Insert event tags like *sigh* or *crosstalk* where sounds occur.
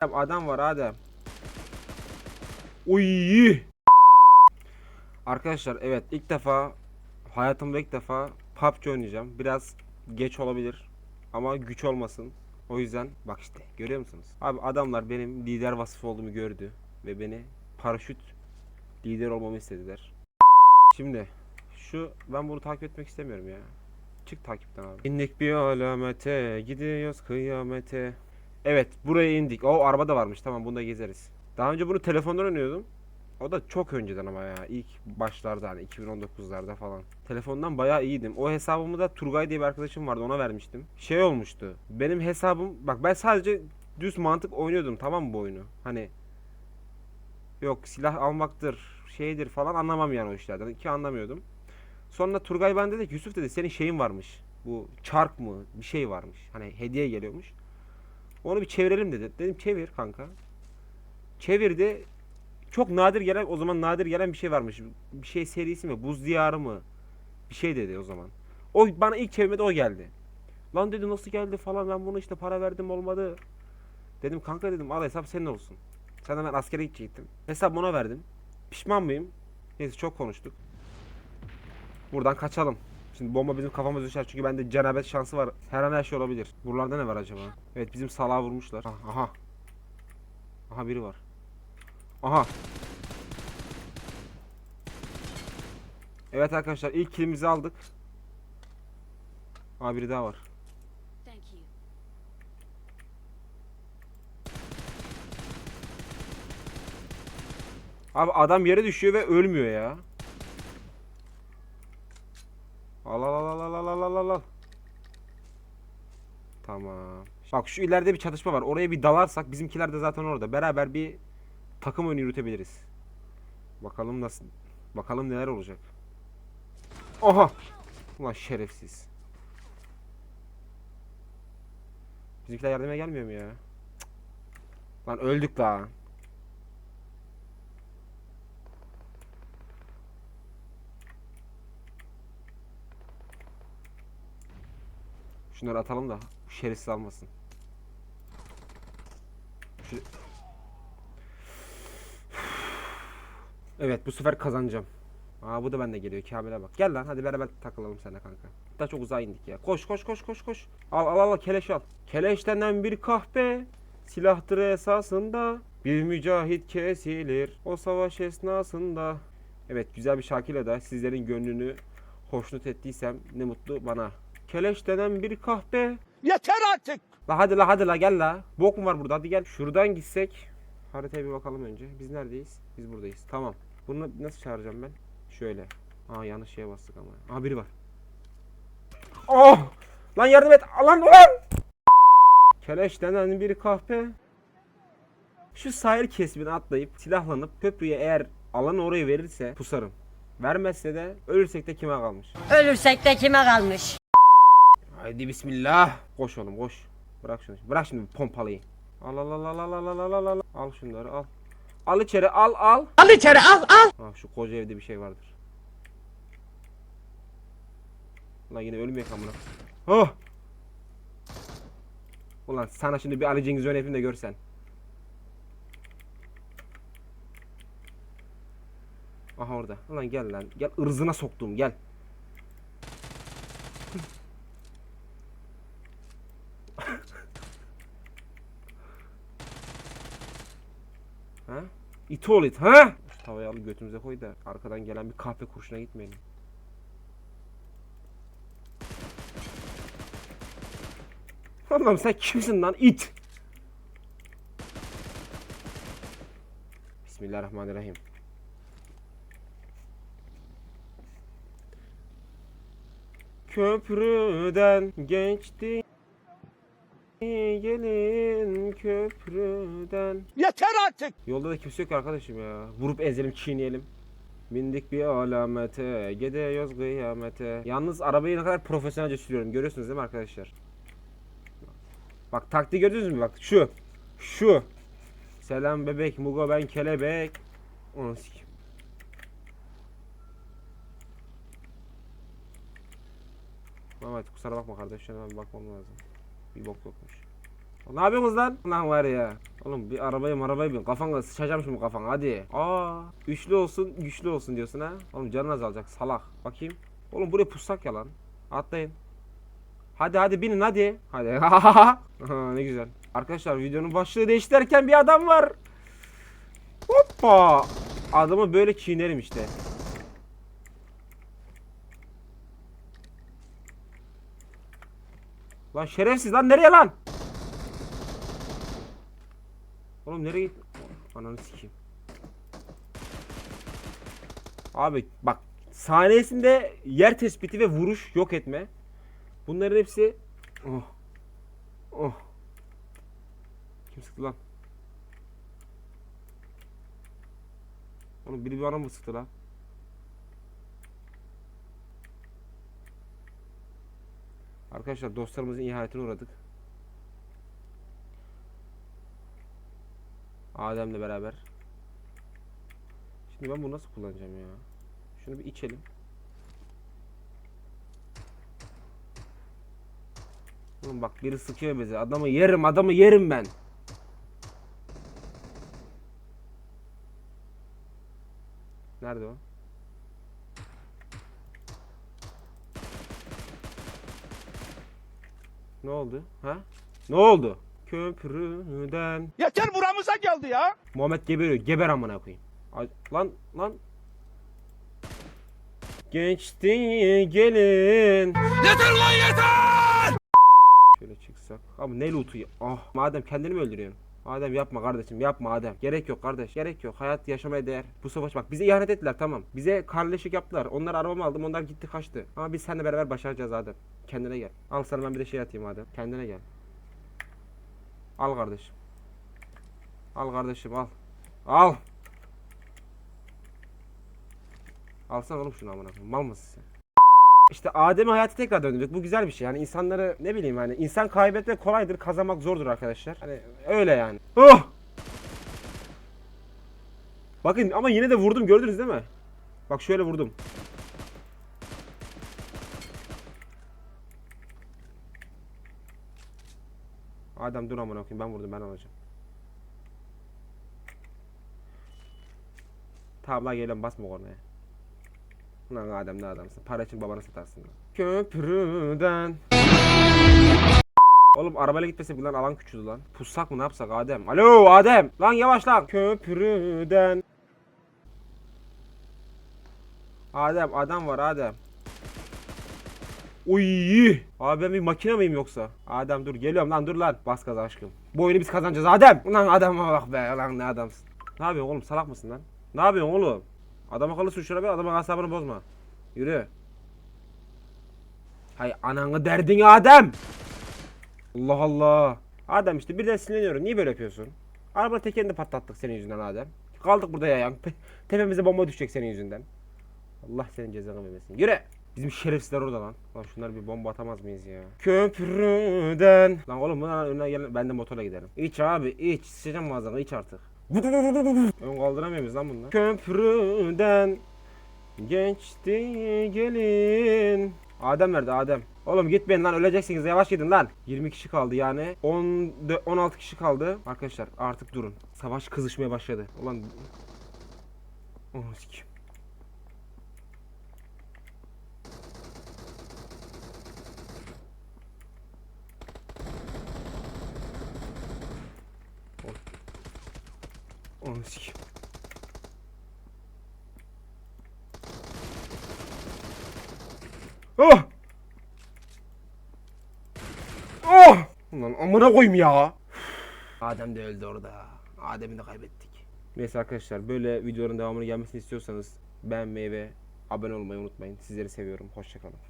Adam var Adem. Uy. Arkadaşlar evet ilk defa hayatımda ilk defa PUBG oynayacağım. Biraz geç olabilir ama güç olmasın. O yüzden bak işte görüyor musunuz? Abi adamlar benim lider vasıfı olduğumu gördü ve beni paraşüt lider olmamı istediler. Şimdi şu ben bunu takip etmek istemiyorum ya. Çık takipten abi. İndik bir alamete gidiyoruz kıyamete. Evet buraya indik. O araba da varmış tamam bunda gezeriz. Daha önce bunu telefondan oynuyordum. O da çok önceden ama ya ilk başlarda hani 2019'larda falan. Telefondan bayağı iyiydim. O hesabımı da Turgay diye bir arkadaşım vardı ona vermiştim. Şey olmuştu. Benim hesabım bak ben sadece düz mantık oynuyordum tamam mı bu oyunu? Hani yok silah almaktır şeydir falan anlamam yani o işlerden ki anlamıyordum. Sonra Turgay ben dedi ki Yusuf dedi senin şeyin varmış. Bu çark mı bir şey varmış. Hani hediye geliyormuş. Onu bir çevirelim dedi. Dedim çevir kanka. Çevirdi. Çok nadir gelen o zaman nadir gelen bir şey varmış. Bir şey serisi mi? Buz diyarı mı? Bir şey dedi o zaman. O bana ilk çevirmede o geldi. Lan dedi nasıl geldi falan ben bunu işte para verdim olmadı. Dedim kanka dedim al hesap senin olsun. Senden ben askere gidecektim. Hesap ona verdim. Pişman mıyım? Neyse çok konuştuk. Buradan kaçalım. Şimdi bomba bizim kafamıza düşer çünkü bende cenabet şansı var. Her an her şey olabilir. Buralarda ne var acaba? Evet bizim salağa vurmuşlar. Ah, Aha. Aha biri var. Aha. Evet arkadaşlar ilk kilimizi aldık. Aa biri daha var. Abi adam yere düşüyor ve ölmüyor ya. Al al al al al al al al al. Tamam. Bak şu ileride bir çatışma var. Oraya bir dalarsak bizimkiler de zaten orada. Beraber bir takım oyunu yürütebiliriz. Bakalım nasıl. Bakalım neler olacak. Oha. Ulan şerefsiz. Bizimkiler yardıma gelmiyor mu ya? Cık. Lan öldük lan. Şunları atalım da şerefsiz almasın. Şu... Evet bu sefer kazanacağım. Aa bu da bende geliyor Kamil'e bak. Gel lan hadi beraber takılalım seninle kanka. Daha çok uzağa indik ya. Koş koş koş koş koş. Al al al keleş al. Keleşten bir kahpe. Silahtır esasında. Bir mücahit kesilir. O savaş esnasında. Evet güzel bir şarkıyla da sizlerin gönlünü hoşnut ettiysem ne mutlu bana. Keleş denen bir kahpe. Yeter artık. La hadi la hadi la gel la. Bok mu var burada hadi gel. Şuradan gitsek. Haritaya bir bakalım önce. Biz neredeyiz? Biz buradayız. Tamam. Bunu nasıl çağıracağım ben? Şöyle. Aa yanlış şeye bastık ama. Aa biri var. Oh! Lan yardım et. Lan lan! Keleş denen bir kahpe. Şu sahil kesimine atlayıp silahlanıp köprüye eğer alanı oraya verirse pusarım. Vermezse de ölürsek de kime kalmış? Ölürsek de kime kalmış? Haydi bismillah. Koş oğlum koş. Bırak şunu. Bırak şimdi pompalıyı. Al al al al al al al al al. Al şunları al. Al içeri al al. Al içeri al al. Ha şu koca evde bir şey vardır. Ulan yine ölmüyor kamına. Oh! Ulan sana şimdi bir Ali Cengiz Ön yapayım da görsen. Aha orada. Ulan gel lan. Gel ırzına soktum gel. ha? İt ha? Şu tavayı alıp götümüze koy da arkadan gelen bir kahpe kurşuna gitmeyelim. Allah'ım sen kimsin lan it? Bismillahirrahmanirrahim. Köprüden geçti gelin köprüden Yeter artık. Yolda da kimse yok arkadaşım ya. Vurup ezelim, çiğneyelim. Bindik bir alamete, gidiyoruz kıyamete. Yalnız arabayı ne kadar profesyonelce sürüyorum. Görüyorsunuz değil mi arkadaşlar? Bak taktiği gördünüz mü? Bak şu. Şu. Selam bebek, Mugo ben kelebek. Onu sikim. Mehmet kusura bakma kardeşlerime bir bakmam lazım. Bir bok yokmuş. Ne yapıyorsunuz lan? Lan var ya. Oğlum bir arabaya arabayı bin. Kafana sıçacağım şimdi kafana hadi. Aa, üçlü olsun güçlü olsun diyorsun ha. Oğlum canın azalacak salak. Bakayım. Oğlum buraya pussak ya lan. Atlayın. Hadi hadi binin hadi. Hadi. *laughs* Ne güzel. Arkadaşlar videonun başlığı değiştirirken bir adam var. Hoppa. Adamı böyle çiğnerim işte. Lan şerefsiz lan nereye lan? Oğlum nereye git? Ananı sikeyim. Abi bak saniyesinde yer tespiti ve vuruş yok etme. Bunların hepsi oh. Oh. Kim sıktı lan? Oğlum biri bir bana mı sıktı lan? Arkadaşlar dostlarımızın ihanetine uğradık. Adem'le beraber. Şimdi ben bunu nasıl kullanacağım ya? Şunu bir içelim. Oğlum bak biri sıkıyor bizi. Adamı yerim, adamı yerim ben. Nerede o? Ne oldu? Ha? Ne oldu? Köprüden Yeter buramıza geldi ya. Muhammed geberiyor. Geber amına koyayım. Ay, lan lan. Geçti gelin. Yeter ulan yeter. Şöyle çıksak. Abi ne lootu ya? Ah madem kendini mi öldürüyorsun? Adem yapma kardeşim yapma Adem. Gerek yok kardeş gerek yok. Hayat yaşamaya değer. Bu savaş bak bize ihanet ettiler tamam. Bize kardeşlik yaptılar. Onlar arabamı aldım onlar gitti kaçtı. Ama biz seninle beraber başaracağız Adem. Kendine gel. Al sana ben bir de şey atayım Adem. Kendine gel. Al kardeşim. Al kardeşim al. Al. Alsana oğlum şunu amına koyayım. Mal mısın sen? İşte Adem'i hayata tekrar döndürdük. Bu güzel bir şey. Yani insanları ne bileyim hani insan kaybetmek kolaydır, kazanmak zordur arkadaşlar. Hani öyle yani. Oh! Bakın ama yine de vurdum gördünüz değil mi? Bak şöyle vurdum. Adem dur amına koyayım ben vurdum ben alacağım. Tamam lan geliyorum basma kornaya. Ulan Adem ne adamsın. Para için babanı satarsın. lan. Köprüden. Oğlum arabayla gitmesek lan alan küçüldü lan. Pussak mı ne yapsak Adem? Alo Adem. Lan yavaş lan. Köprüden. Adem adam var Adem. Uy! Abi ben bir makine miyim yoksa? Adem dur geliyorum lan dur lan. Bas gaza aşkım. Bu oyunu biz kazanacağız Adem. Ulan adama bak be. Lan ne adamsın. Ne yapıyorsun oğlum salak mısın lan? Ne yapıyorsun oğlum? Adam akıllı sür bir adamın asabını bozma. Yürü. Hay ananı derdin Adem. Allah Allah. Adem işte birden sinirleniyorum. Niye böyle yapıyorsun? Araba tekerini patlattık senin yüzünden Adem. Kaldık burada yayan. Pe- *laughs* Tepemize bomba düşecek senin yüzünden. Allah senin cezanı vermesin. Yürü. Bizim şerefsizler orada lan. Lan şunlar bir bomba atamaz mıyız ya? Köprüden. Lan oğlum bundan önüne gel ben de motorla giderim. İç abi iç. Sıçacağım ağzına iç artık. Ön kaldıramıyor muyuz lan bunlar? Köprüden geçti gelin. Adem nerede Adem? Oğlum gitmeyin lan öleceksiniz yavaş gidin lan. 20 kişi kaldı yani. 10 de- 16 kişi kaldı. Arkadaşlar artık durun. Savaş kızışmaya başladı. Ulan Oh, Onu sikim. Oh! Oh! Ulan amına koyayım ya. Adem de öldü orada. Adem'i de kaybettik. Neyse arkadaşlar böyle videoların devamını gelmesini istiyorsanız beğenmeyi ve abone olmayı unutmayın. Sizleri seviyorum. Hoşçakalın.